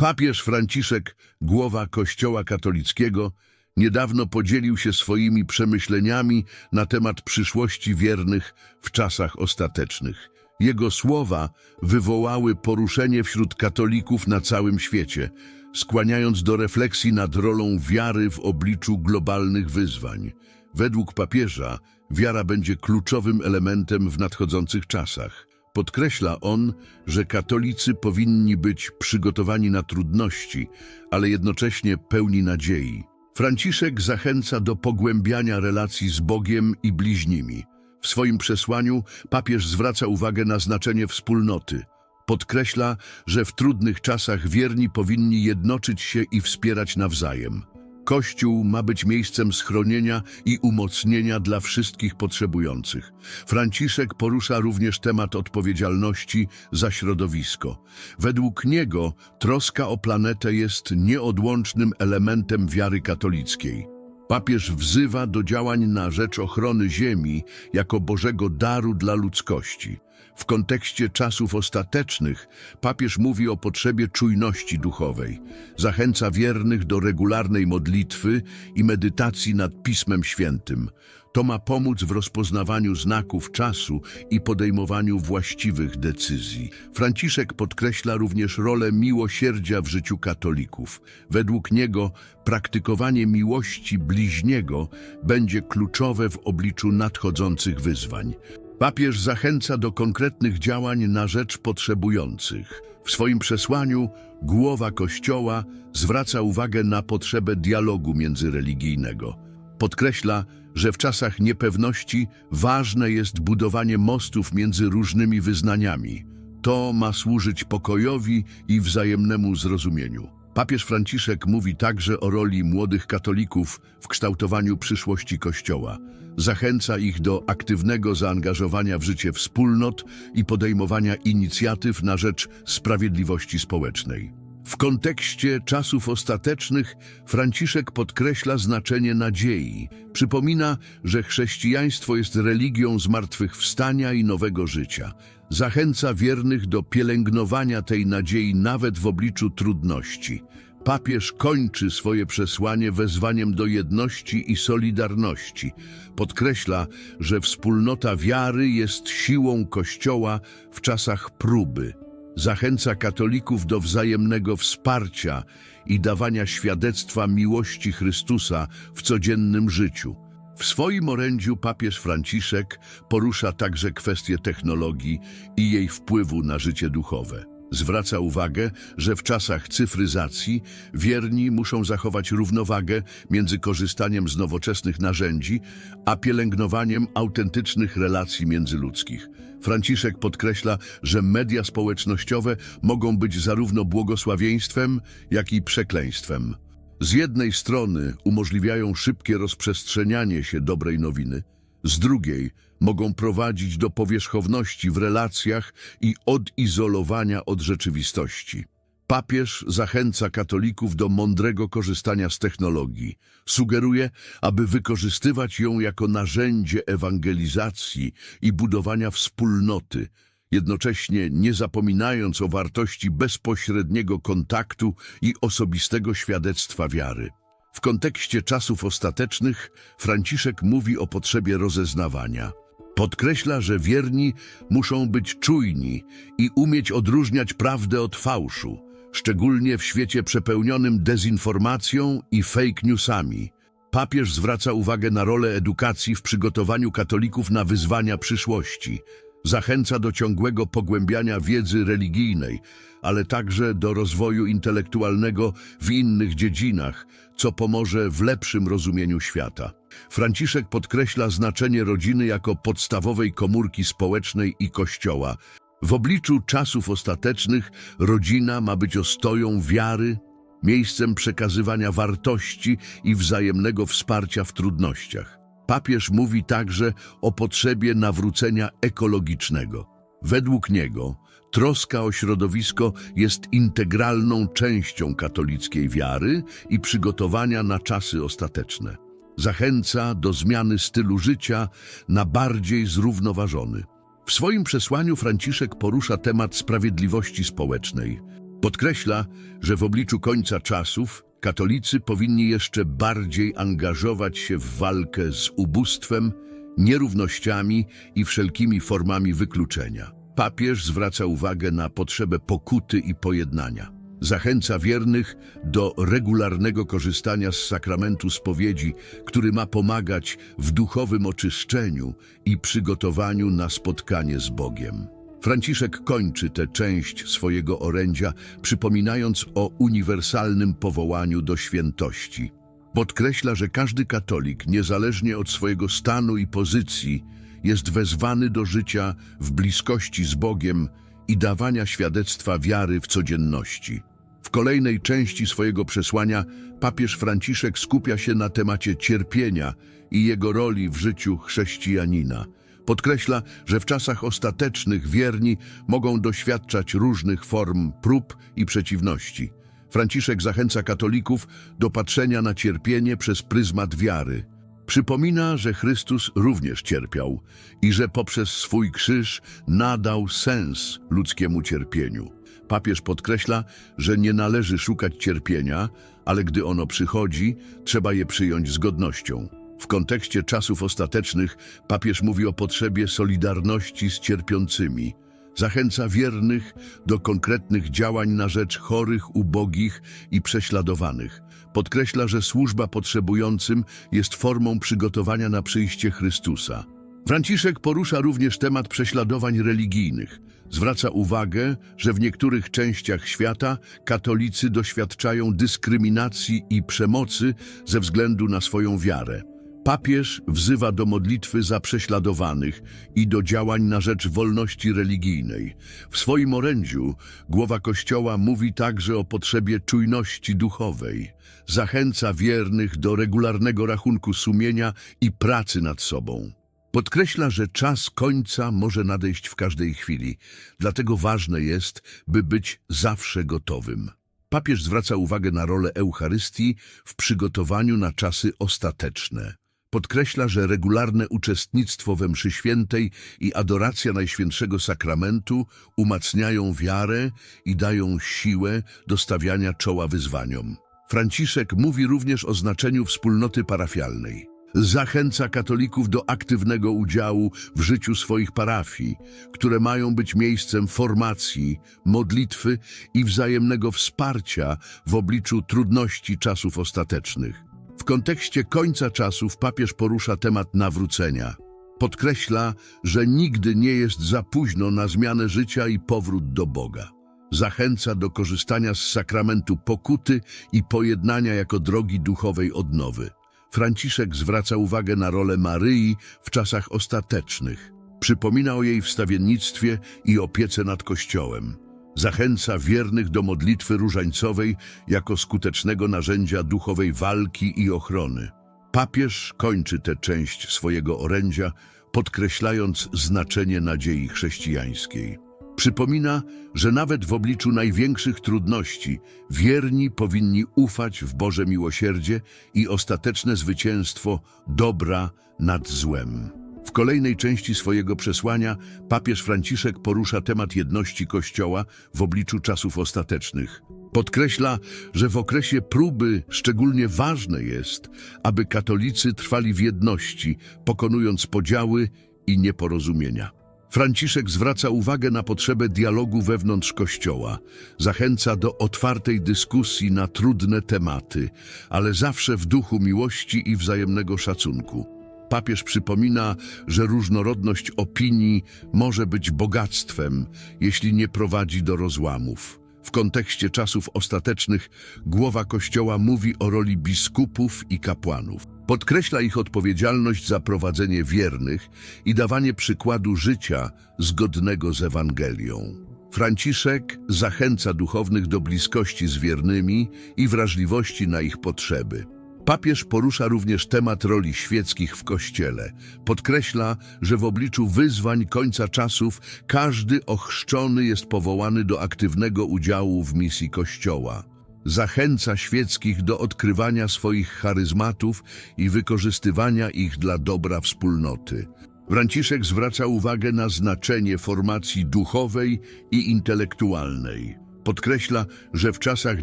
Papież Franciszek, głowa Kościoła katolickiego, niedawno podzielił się swoimi przemyśleniami na temat przyszłości wiernych w czasach ostatecznych. Jego słowa wywołały poruszenie wśród katolików na całym świecie, skłaniając do refleksji nad rolą wiary w obliczu globalnych wyzwań. Według papieża wiara będzie kluczowym elementem w nadchodzących czasach. Podkreśla on, że katolicy powinni być przygotowani na trudności, ale jednocześnie pełni nadziei. Franciszek zachęca do pogłębiania relacji z Bogiem i bliźnimi. W swoim przesłaniu papież zwraca uwagę na znaczenie wspólnoty. Podkreśla, że w trudnych czasach wierni powinni jednoczyć się i wspierać nawzajem. Kościół ma być miejscem schronienia i umocnienia dla wszystkich potrzebujących. Franciszek porusza również temat odpowiedzialności za środowisko. Według niego troska o planetę jest nieodłącznym elementem wiary katolickiej. Papież wzywa do działań na rzecz ochrony Ziemi jako Bożego daru dla ludzkości. W kontekście czasów ostatecznych papież mówi o potrzebie czujności duchowej. Zachęca wiernych do regularnej modlitwy i medytacji nad Pismem Świętym. To ma pomóc w rozpoznawaniu znaków czasu i podejmowaniu właściwych decyzji. Franciszek podkreśla również rolę miłosierdzia w życiu katolików. Według niego praktykowanie miłości bliźniego będzie kluczowe w obliczu nadchodzących wyzwań. Papież zachęca do konkretnych działań na rzecz potrzebujących. W swoim przesłaniu głowa Kościoła zwraca uwagę na potrzebę dialogu międzyreligijnego. Podkreśla, że w czasach niepewności ważne jest budowanie mostów między różnymi wyznaniami. To ma służyć pokojowi i wzajemnemu zrozumieniu. Papież Franciszek mówi także o roli młodych katolików w kształtowaniu przyszłości Kościoła. Zachęca ich do aktywnego zaangażowania w życie wspólnot i podejmowania inicjatyw na rzecz sprawiedliwości społecznej. W kontekście czasów ostatecznych Franciszek podkreśla znaczenie nadziei. Przypomina, że chrześcijaństwo jest religią zmartwychwstania i nowego życia. Zachęca wiernych do pielęgnowania tej nadziei nawet w obliczu trudności. Papież kończy swoje przesłanie wezwaniem do jedności i solidarności. Podkreśla, że wspólnota wiary jest siłą Kościoła w czasach próby. Zachęca katolików do wzajemnego wsparcia i dawania świadectwa miłości Chrystusa w codziennym życiu. W swoim orędziu papież Franciszek porusza także kwestię technologii i jej wpływu na życie duchowe. Zwraca uwagę, że w czasach cyfryzacji wierni muszą zachować równowagę między korzystaniem z nowoczesnych narzędzi, a pielęgnowaniem autentycznych relacji międzyludzkich. Franciszek podkreśla, że media społecznościowe mogą być zarówno błogosławieństwem, jak i przekleństwem. Z jednej strony umożliwiają szybkie rozprzestrzenianie się dobrej nowiny, z drugiej mogą prowadzić do powierzchowności w relacjach i odizolowania od rzeczywistości. Papież zachęca katolików do mądrego korzystania z technologii. Sugeruje, aby wykorzystywać ją jako narzędzie ewangelizacji i budowania wspólnoty, jednocześnie nie zapominając o wartości bezpośredniego kontaktu i osobistego świadectwa wiary. W kontekście czasów ostatecznych Franciszek mówi o potrzebie rozeznawania. Podkreśla, że wierni muszą być czujni i umieć odróżniać prawdę od fałszu, szczególnie w świecie przepełnionym dezinformacją i fake newsami. Papież zwraca uwagę na rolę edukacji w przygotowaniu katolików na wyzwania przyszłości. Zachęca do ciągłego pogłębiania wiedzy religijnej, ale także do rozwoju intelektualnego w innych dziedzinach, co pomoże w lepszym rozumieniu świata. Franciszek podkreśla znaczenie rodziny jako podstawowej komórki społecznej i Kościoła. W obliczu czasów ostatecznych rodzina ma być ostoją wiary, miejscem przekazywania wartości i wzajemnego wsparcia w trudnościach. Papież mówi także o potrzebie nawrócenia ekologicznego. Według niego troska o środowisko jest integralną częścią katolickiej wiary i przygotowania na czasy ostateczne. Zachęca do zmiany stylu życia na bardziej zrównoważony. W swoim przesłaniu Franciszek porusza temat sprawiedliwości społecznej. Podkreśla, że w obliczu końca czasów katolicy powinni jeszcze bardziej angażować się w walkę z ubóstwem, nierównościami i wszelkimi formami wykluczenia. Papież zwraca uwagę na potrzebę pokuty i pojednania. Zachęca wiernych do regularnego korzystania z sakramentu spowiedzi, który ma pomagać w duchowym oczyszczeniu i przygotowaniu na spotkanie z Bogiem. Franciszek kończy tę część swojego orędzia, przypominając o uniwersalnym powołaniu do świętości. Podkreśla, że każdy katolik, niezależnie od swojego stanu i pozycji, jest wezwany do życia w bliskości z Bogiem i dawania świadectwa wiary w codzienności. W kolejnej części swojego przesłania papież Franciszek skupia się na temacie cierpienia i jego roli w życiu chrześcijanina. Podkreśla, że w czasach ostatecznych wierni mogą doświadczać różnych form prób i przeciwności. Franciszek zachęca katolików do patrzenia na cierpienie przez pryzmat wiary. Przypomina, że Chrystus również cierpiał i że poprzez swój krzyż nadał sens ludzkiemu cierpieniu. Papież podkreśla, że nie należy szukać cierpienia, ale gdy ono przychodzi, trzeba je przyjąć z godnością. W kontekście czasów ostatecznych papież mówi o potrzebie solidarności z cierpiącymi. Zachęca wiernych do konkretnych działań na rzecz chorych, ubogich i prześladowanych. Podkreśla, że służba potrzebującym jest formą przygotowania na przyjście Chrystusa. Franciszek porusza również temat prześladowań religijnych. Zwraca uwagę, że w niektórych częściach świata katolicy doświadczają dyskryminacji i przemocy ze względu na swoją wiarę. Papież wzywa do modlitwy za prześladowanych i do działań na rzecz wolności religijnej. W swoim orędziu głowa Kościoła mówi także o potrzebie czujności duchowej. Zachęca wiernych do regularnego rachunku sumienia i pracy nad sobą. Podkreśla, że czas końca może nadejść w każdej chwili, dlatego ważne jest, by być zawsze gotowym. Papież zwraca uwagę na rolę Eucharystii w przygotowaniu na czasy ostateczne. Podkreśla, że regularne uczestnictwo we mszy świętej i adoracja Najświętszego Sakramentu umacniają wiarę i dają siłę do stawiania czoła wyzwaniom. Franciszek mówi również o znaczeniu wspólnoty parafialnej. Zachęca katolików do aktywnego udziału w życiu swoich parafii, które mają być miejscem formacji, modlitwy i wzajemnego wsparcia w obliczu trudności czasów ostatecznych. W kontekście końca czasów papież porusza temat nawrócenia. Podkreśla, że nigdy nie jest za późno na zmianę życia i powrót do Boga. Zachęca do korzystania z sakramentu pokuty i pojednania jako drogi duchowej odnowy. Franciszek zwraca uwagę na rolę Maryi w czasach ostatecznych. Przypomina o jej wstawiennictwie i opiece nad Kościołem. Zachęca wiernych do modlitwy różańcowej jako skutecznego narzędzia duchowej walki i ochrony. Papież kończy tę część swojego orędzia, podkreślając znaczenie nadziei chrześcijańskiej. Przypomina, że nawet w obliczu największych trudności wierni powinni ufać w Boże miłosierdzie i ostateczne zwycięstwo dobra nad złem. W kolejnej części swojego przesłania papież Franciszek porusza temat jedności Kościoła w obliczu czasów ostatecznych. Podkreśla, że w okresie próby szczególnie ważne jest, aby katolicy trwali w jedności, pokonując podziały i nieporozumienia. Franciszek zwraca uwagę na potrzebę dialogu wewnątrz Kościoła, zachęca do otwartej dyskusji na trudne tematy, ale zawsze w duchu miłości i wzajemnego szacunku. Papież przypomina, że różnorodność opinii może być bogactwem, jeśli nie prowadzi do rozłamów. W kontekście czasów ostatecznych głowa Kościoła mówi o roli biskupów i kapłanów. Podkreśla ich odpowiedzialność za prowadzenie wiernych i dawanie przykładu życia zgodnego z Ewangelią. Franciszek zachęca duchownych do bliskości z wiernymi i wrażliwości na ich potrzeby. Papież porusza również temat roli świeckich w Kościele. Podkreśla, że w obliczu wyzwań końca czasów każdy ochrzczony jest powołany do aktywnego udziału w misji Kościoła. Zachęca świeckich do odkrywania swoich charyzmatów i wykorzystywania ich dla dobra wspólnoty. Franciszek zwraca uwagę na znaczenie formacji duchowej i intelektualnej. Podkreśla, że w czasach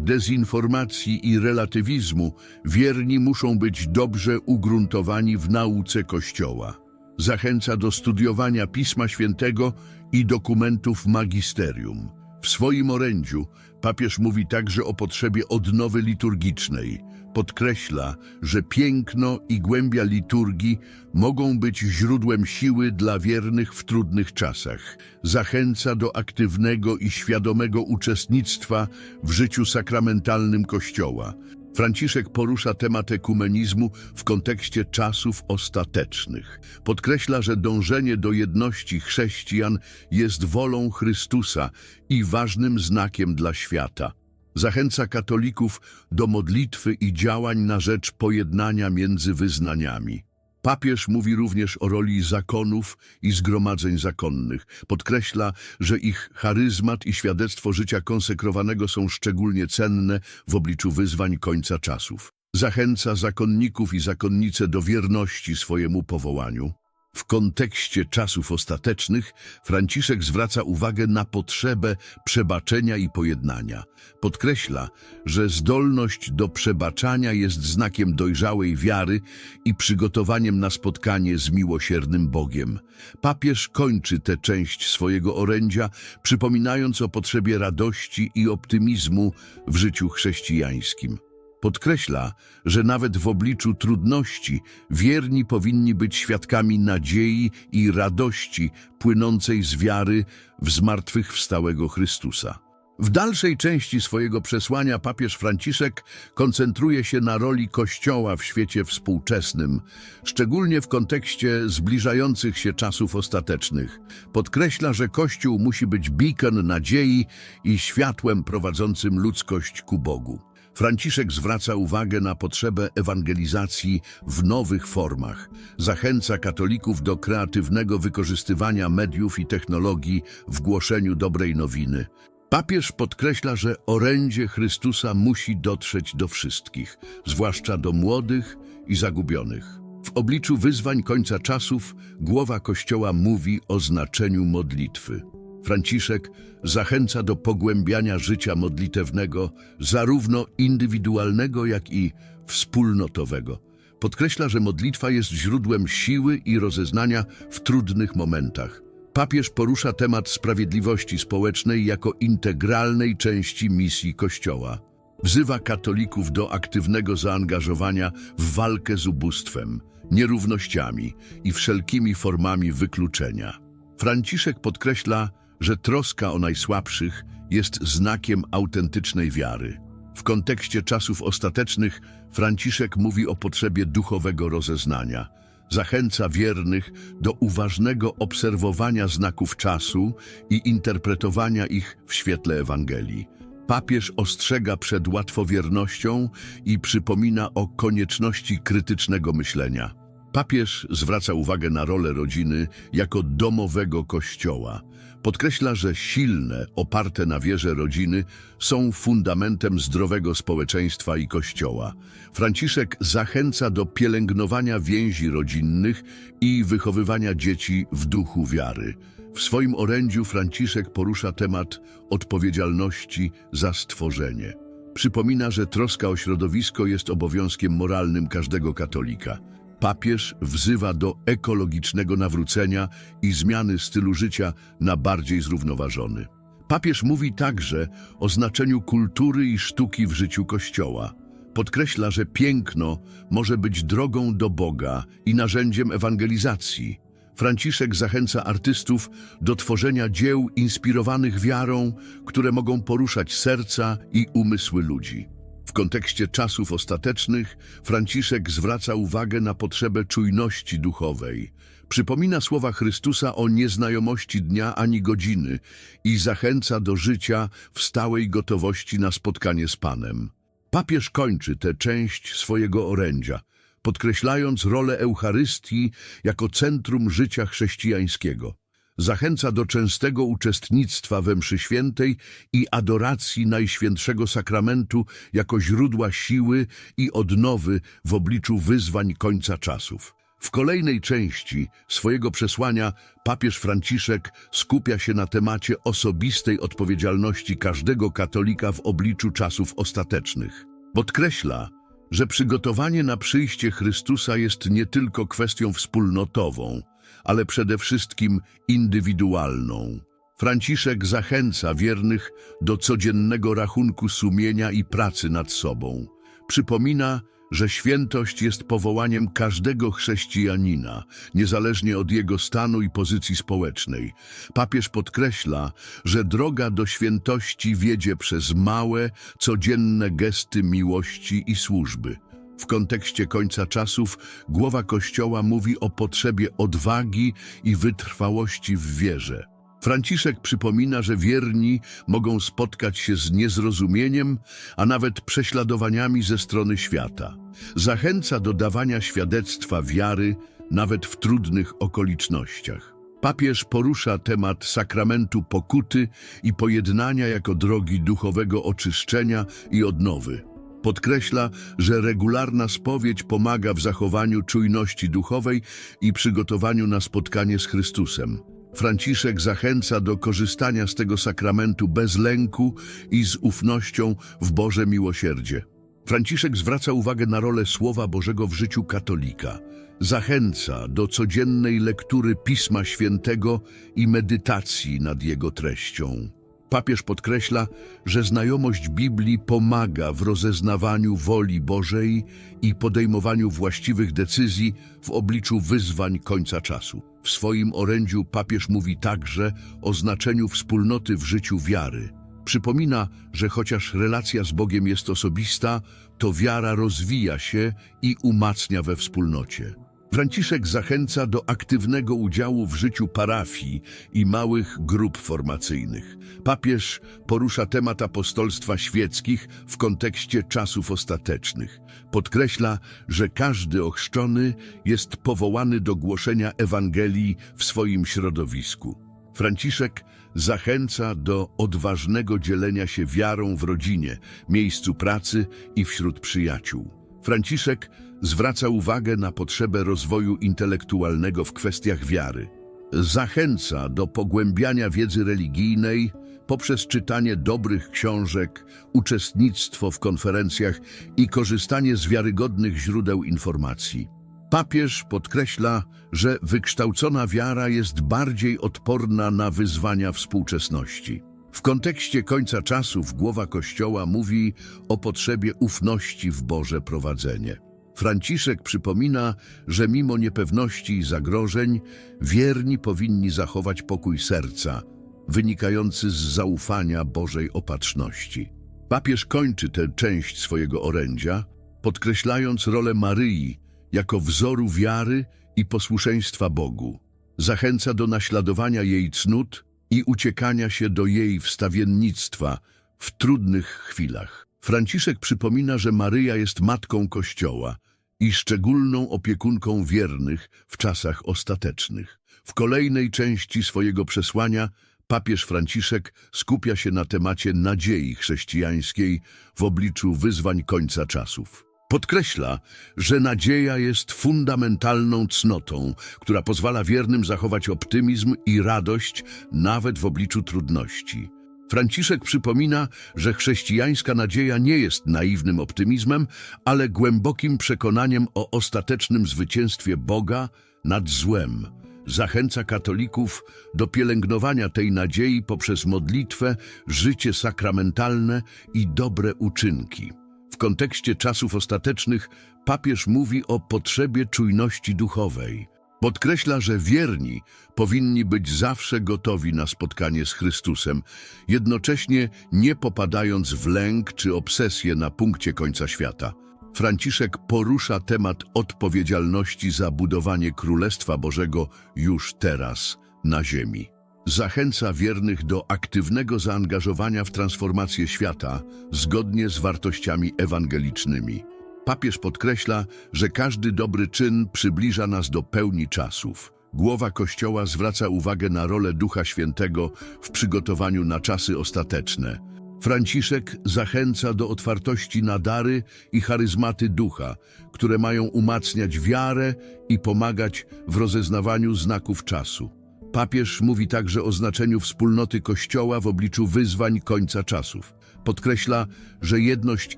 dezinformacji i relatywizmu wierni muszą być dobrze ugruntowani w nauce Kościoła. Zachęca do studiowania Pisma Świętego i dokumentów magisterium. W swoim orędziu papież mówi także o potrzebie odnowy liturgicznej. Podkreśla, że piękno i głębia liturgii mogą być źródłem siły dla wiernych w trudnych czasach. Zachęca do aktywnego i świadomego uczestnictwa w życiu sakramentalnym Kościoła. Franciszek porusza temat ekumenizmu w kontekście czasów ostatecznych. Podkreśla, że dążenie do jedności chrześcijan jest wolą Chrystusa i ważnym znakiem dla świata. Zachęca katolików do modlitwy i działań na rzecz pojednania między wyznaniami. Papież mówi również o roli zakonów i zgromadzeń zakonnych. Podkreśla, że ich charyzmat i świadectwo życia konsekrowanego są szczególnie cenne w obliczu wyzwań końca czasów. Zachęca zakonników i zakonnice do wierności swojemu powołaniu. W kontekście czasów ostatecznych Franciszek zwraca uwagę na potrzebę przebaczenia i pojednania. Podkreśla, że zdolność do przebaczania jest znakiem dojrzałej wiary i przygotowaniem na spotkanie z miłosiernym Bogiem. Papież kończy tę część swojego orędzia, przypominając o potrzebie radości i optymizmu w życiu chrześcijańskim. Podkreśla, że nawet w obliczu trudności wierni powinni być świadkami nadziei i radości płynącej z wiary w zmartwychwstałego Chrystusa. W dalszej części swojego przesłania papież Franciszek koncentruje się na roli Kościoła w świecie współczesnym, szczególnie w kontekście zbliżających się czasów ostatecznych. Podkreśla, że Kościół musi być beacon nadziei i światłem prowadzącym ludzkość ku Bogu. Franciszek zwraca uwagę na potrzebę ewangelizacji w nowych formach. Zachęca katolików do kreatywnego wykorzystywania mediów i technologii w głoszeniu dobrej nowiny. Papież podkreśla, że orędzie Chrystusa musi dotrzeć do wszystkich, zwłaszcza do młodych i zagubionych. W obliczu wyzwań końca czasów głowa Kościoła mówi o znaczeniu modlitwy. Franciszek zachęca do pogłębiania życia modlitewnego, zarówno indywidualnego, jak i wspólnotowego. Podkreśla, że modlitwa jest źródłem siły i rozeznania w trudnych momentach. Papież porusza temat sprawiedliwości społecznej jako integralnej części misji Kościoła. Wzywa katolików do aktywnego zaangażowania w walkę z ubóstwem, nierównościami i wszelkimi formami wykluczenia. Franciszek podkreśla, że troska o najsłabszych jest znakiem autentycznej wiary. W kontekście czasów ostatecznych Franciszek mówi o potrzebie duchowego rozeznania. Zachęca wiernych do uważnego obserwowania znaków czasu i interpretowania ich w świetle Ewangelii. Papież ostrzega przed łatwowiernością i przypomina o konieczności krytycznego myślenia. Papież zwraca uwagę na rolę rodziny jako domowego kościoła. Podkreśla, że silne, oparte na wierze rodziny są fundamentem zdrowego społeczeństwa i kościoła. Franciszek zachęca do pielęgnowania więzi rodzinnych i wychowywania dzieci w duchu wiary. W swoim orędziu Franciszek porusza temat odpowiedzialności za stworzenie. Przypomina, że troska o środowisko jest obowiązkiem moralnym każdego katolika. Papież wzywa do ekologicznego nawrócenia i zmiany stylu życia na bardziej zrównoważony. Papież mówi także o znaczeniu kultury i sztuki w życiu Kościoła. Podkreśla, że piękno może być drogą do Boga i narzędziem ewangelizacji. Franciszek zachęca artystów do tworzenia dzieł inspirowanych wiarą, które mogą poruszać serca i umysły ludzi. W kontekście czasów ostatecznych Franciszek zwraca uwagę na potrzebę czujności duchowej. Przypomina słowa Chrystusa o nieznajomości dnia ani godziny i zachęca do życia w stałej gotowości na spotkanie z Panem. Papież kończy tę część swojego orędzia, podkreślając rolę Eucharystii jako centrum życia chrześcijańskiego. Zachęca do częstego uczestnictwa we mszy świętej i adoracji Najświętszego Sakramentu jako źródła siły i odnowy w obliczu wyzwań końca czasów. W kolejnej części swojego przesłania papież Franciszek skupia się na temacie osobistej odpowiedzialności każdego katolika w obliczu czasów ostatecznych. Podkreśla, że przygotowanie na przyjście Chrystusa jest nie tylko kwestią wspólnotową, ale przede wszystkim indywidualną. Franciszek zachęca wiernych do codziennego rachunku sumienia i pracy nad sobą. Przypomina, że świętość jest powołaniem każdego chrześcijanina, niezależnie od jego stanu i pozycji społecznej. Papież podkreśla, że droga do świętości wiedzie przez małe, codzienne gesty miłości i służby. W kontekście końca czasów głowa Kościoła mówi o potrzebie odwagi i wytrwałości w wierze. Franciszek przypomina, że wierni mogą spotkać się z niezrozumieniem, a nawet prześladowaniami ze strony świata. Zachęca do dawania świadectwa wiary nawet w trudnych okolicznościach. Papież porusza temat sakramentu pokuty i pojednania jako drogi duchowego oczyszczenia i odnowy. Podkreśla, że regularna spowiedź pomaga w zachowaniu czujności duchowej i przygotowaniu na spotkanie z Chrystusem. Franciszek zachęca do korzystania z tego sakramentu bez lęku i z ufnością w Boże miłosierdzie. Franciszek zwraca uwagę na rolę Słowa Bożego w życiu katolika. Zachęca do codziennej lektury Pisma Świętego i medytacji nad jego treścią. Papież podkreśla, że znajomość Biblii pomaga w rozeznawaniu woli Bożej i podejmowaniu właściwych decyzji w obliczu wyzwań końca czasu. W swoim orędziu papież mówi także o znaczeniu wspólnoty w życiu wiary. Przypomina, że chociaż relacja z Bogiem jest osobista, to wiara rozwija się i umacnia we wspólnocie. Franciszek zachęca do aktywnego udziału w życiu parafii i małych grup formacyjnych. Papież porusza temat apostolstwa świeckich w kontekście czasów ostatecznych. Podkreśla, że każdy ochrzczony jest powołany do głoszenia Ewangelii w swoim środowisku. Franciszek zachęca do odważnego dzielenia się wiarą w rodzinie, miejscu pracy i wśród przyjaciół. Franciszek zwraca uwagę na potrzebę rozwoju intelektualnego w kwestiach wiary. Zachęca do pogłębiania wiedzy religijnej poprzez czytanie dobrych książek, uczestnictwo w konferencjach i korzystanie z wiarygodnych źródeł informacji. Papież podkreśla, że wykształcona wiara jest bardziej odporna na wyzwania współczesności. W kontekście końca czasów głowa Kościoła mówi o potrzebie ufności w Boże prowadzenie. Franciszek przypomina, że mimo niepewności i zagrożeń, wierni powinni zachować pokój serca, wynikający z zaufania Bożej opatrzności. Papież kończy tę część swojego orędzia, podkreślając rolę Maryi jako wzoru wiary i posłuszeństwa Bogu. Zachęca do naśladowania jej cnót i uciekania się do jej wstawiennictwa w trudnych chwilach. Franciszek przypomina, że Maryja jest matką Kościoła i szczególną opiekunką wiernych w czasach ostatecznych. W kolejnej części swojego przesłania papież Franciszek skupia się na temacie nadziei chrześcijańskiej w obliczu wyzwań końca czasów. Podkreśla, że nadzieja jest fundamentalną cnotą, która pozwala wiernym zachować optymizm i radość nawet w obliczu trudności. Franciszek przypomina, że chrześcijańska nadzieja nie jest naiwnym optymizmem, ale głębokim przekonaniem o ostatecznym zwycięstwie Boga nad złem. Zachęca katolików do pielęgnowania tej nadziei poprzez modlitwę, życie sakramentalne i dobre uczynki. W kontekście czasów ostatecznych papież mówi o potrzebie czujności duchowej. Podkreśla, że wierni powinni być zawsze gotowi na spotkanie z Chrystusem, jednocześnie nie popadając w lęk czy obsesję na punkcie końca świata. Franciszek porusza temat odpowiedzialności za budowanie Królestwa Bożego już teraz na ziemi. Zachęca wiernych do aktywnego zaangażowania w transformację świata zgodnie z wartościami ewangelicznymi. Papież podkreśla, że każdy dobry czyn przybliża nas do pełni czasów. Głowa Kościoła zwraca uwagę na rolę Ducha Świętego w przygotowaniu na czasy ostateczne. Franciszek zachęca do otwartości na dary i charyzmaty ducha, które mają umacniać wiarę i pomagać w rozeznawaniu znaków czasu. Papież mówi także o znaczeniu wspólnoty Kościoła w obliczu wyzwań końca czasów. Podkreśla, że jedność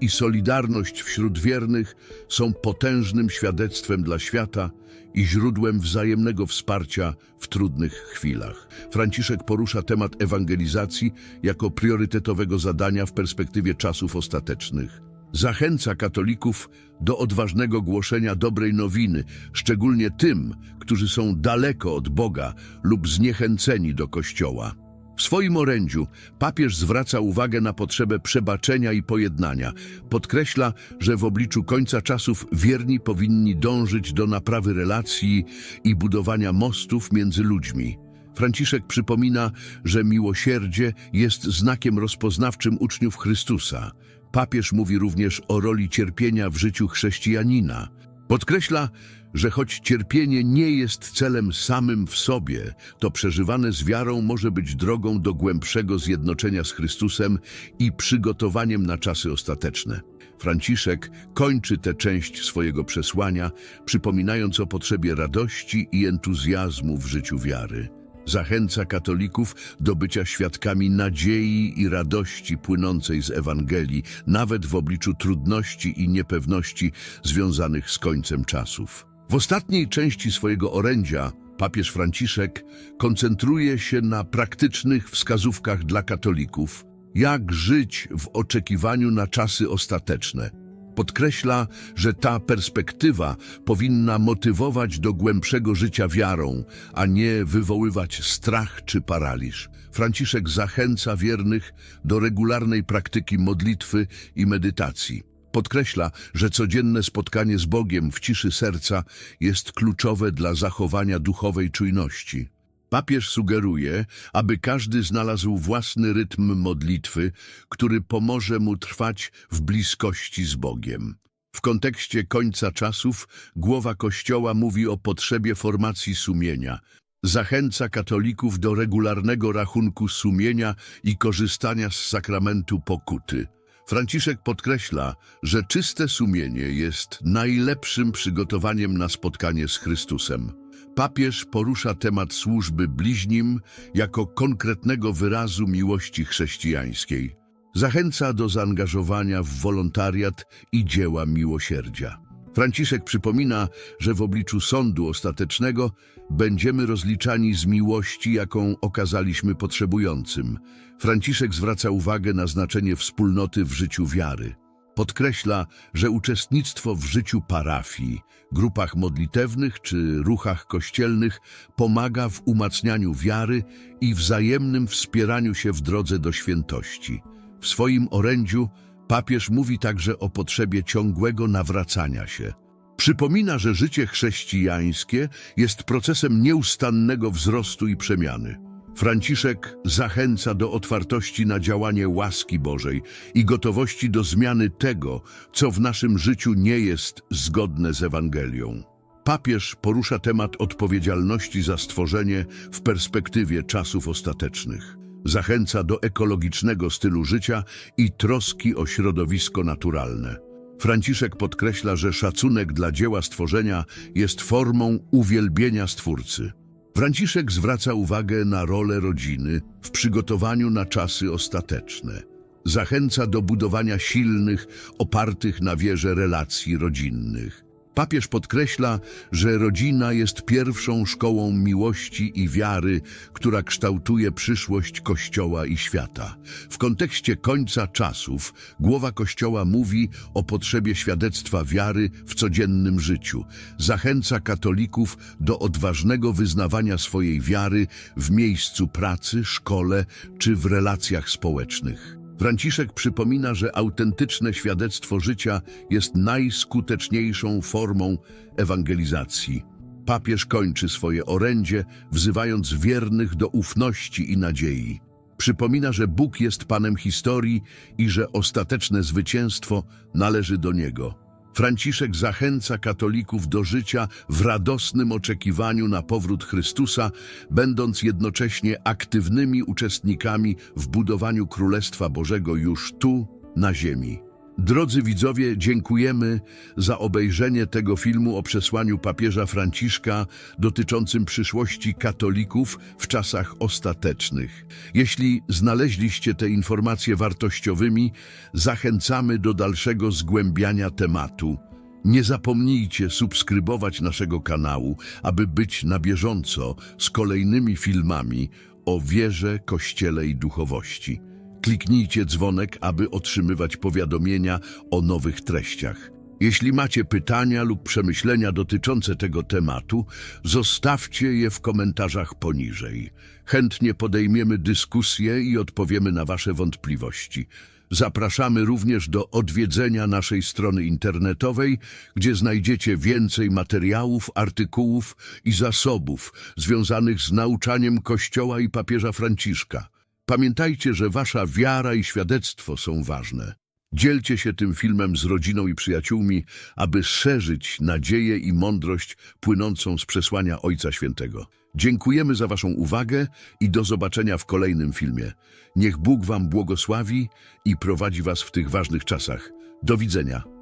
i solidarność wśród wiernych są potężnym świadectwem dla świata i źródłem wzajemnego wsparcia w trudnych chwilach. Franciszek porusza temat ewangelizacji jako priorytetowego zadania w perspektywie czasów ostatecznych. Zachęca katolików do odważnego głoszenia dobrej nowiny, szczególnie tym, którzy są daleko od Boga lub zniechęceni do Kościoła. W swoim orędziu papież zwraca uwagę na potrzebę przebaczenia i pojednania. Podkreśla, że w obliczu końca czasów wierni powinni dążyć do naprawy relacji i budowania mostów między ludźmi. Franciszek przypomina, że miłosierdzie jest znakiem rozpoznawczym uczniów Chrystusa. Papież mówi również o roli cierpienia w życiu chrześcijanina. Podkreśla, że choć cierpienie nie jest celem samym w sobie, to przeżywane z wiarą może być drogą do głębszego zjednoczenia z Chrystusem i przygotowaniem na czasy ostateczne. Franciszek kończy tę część swojego przesłania, przypominając o potrzebie radości i entuzjazmu w życiu wiary. Zachęca katolików do bycia świadkami nadziei i radości płynącej z Ewangelii, nawet w obliczu trudności i niepewności związanych z końcem czasów. W ostatniej części swojego orędzia papież Franciszek koncentruje się na praktycznych wskazówkach dla katolików, jak żyć w oczekiwaniu na czasy ostateczne. Podkreśla, że ta perspektywa powinna motywować do głębszego życia wiarą, a nie wywoływać strach czy paraliż. Franciszek zachęca wiernych do regularnej praktyki modlitwy i medytacji. Podkreśla, że codzienne spotkanie z Bogiem w ciszy serca jest kluczowe dla zachowania duchowej czujności. Papież sugeruje, aby każdy znalazł własny rytm modlitwy, który pomoże mu trwać w bliskości z Bogiem. W kontekście końca czasów głowa Kościoła mówi o potrzebie formacji sumienia. Zachęca katolików do regularnego rachunku sumienia i korzystania z sakramentu pokuty. Franciszek podkreśla, że czyste sumienie jest najlepszym przygotowaniem na spotkanie z Chrystusem. Papież porusza temat służby bliźnim jako konkretnego wyrazu miłości chrześcijańskiej. Zachęca do zaangażowania w wolontariat i dzieła miłosierdzia. Franciszek przypomina, że w obliczu sądu ostatecznego będziemy rozliczani z miłości, jaką okazaliśmy potrzebującym. Franciszek zwraca uwagę na znaczenie wspólnoty w życiu wiary. Podkreśla, że uczestnictwo w życiu parafii, grupach modlitewnych czy ruchach kościelnych pomaga w umacnianiu wiary i wzajemnym wspieraniu się w drodze do świętości. W swoim orędziu papież mówi także o potrzebie ciągłego nawracania się. Przypomina, że życie chrześcijańskie jest procesem nieustannego wzrostu i przemiany. Franciszek zachęca do otwartości na działanie łaski Bożej i gotowości do zmiany tego, co w naszym życiu nie jest zgodne z Ewangelią. Papież porusza temat odpowiedzialności za stworzenie w perspektywie czasów ostatecznych. Zachęca do ekologicznego stylu życia i troski o środowisko naturalne. Franciszek podkreśla, że szacunek dla dzieła stworzenia jest formą uwielbienia Stwórcy. Franciszek zwraca uwagę na rolę rodziny w przygotowaniu na czasy ostateczne. Zachęca do budowania silnych, opartych na wierze relacji rodzinnych. Papież podkreśla, że rodzina jest pierwszą szkołą miłości i wiary, która kształtuje przyszłość Kościoła i świata. W kontekście końca czasów głowa Kościoła mówi o potrzebie świadectwa wiary w codziennym życiu. Zachęca katolików do odważnego wyznawania swojej wiary w miejscu pracy, szkole czy w relacjach społecznych. Franciszek przypomina, że autentyczne świadectwo życia jest najskuteczniejszą formą ewangelizacji. Papież kończy swoje orędzie, wzywając wiernych do ufności i nadziei. Przypomina, że Bóg jest Panem historii i że ostateczne zwycięstwo należy do Niego. Franciszek zachęca katolików do życia w radosnym oczekiwaniu na powrót Chrystusa, będąc jednocześnie aktywnymi uczestnikami w budowaniu Królestwa Bożego już tu, na ziemi. Drodzy widzowie, dziękujemy za obejrzenie tego filmu o przesłaniu papieża Franciszka dotyczącym przyszłości katolików w czasach ostatecznych. Jeśli znaleźliście te informacje wartościowymi, zachęcamy do dalszego zgłębiania tematu. Nie zapomnijcie subskrybować naszego kanału, aby być na bieżąco z kolejnymi filmami o wierze, kościele i duchowości. Kliknijcie dzwonek, aby otrzymywać powiadomienia o nowych treściach. Jeśli macie pytania lub przemyślenia dotyczące tego tematu, zostawcie je w komentarzach poniżej. Chętnie podejmiemy dyskusję i odpowiemy na Wasze wątpliwości. Zapraszamy również do odwiedzenia naszej strony internetowej, gdzie znajdziecie więcej materiałów, artykułów i zasobów związanych z nauczaniem Kościoła i papieża Franciszka. Pamiętajcie, że wasza wiara i świadectwo są ważne. Dzielcie się tym filmem z rodziną i przyjaciółmi, aby szerzyć nadzieję i mądrość płynącą z przesłania Ojca Świętego. Dziękujemy za waszą uwagę i do zobaczenia w kolejnym filmie. Niech Bóg wam błogosławi i prowadzi was w tych ważnych czasach. Do widzenia.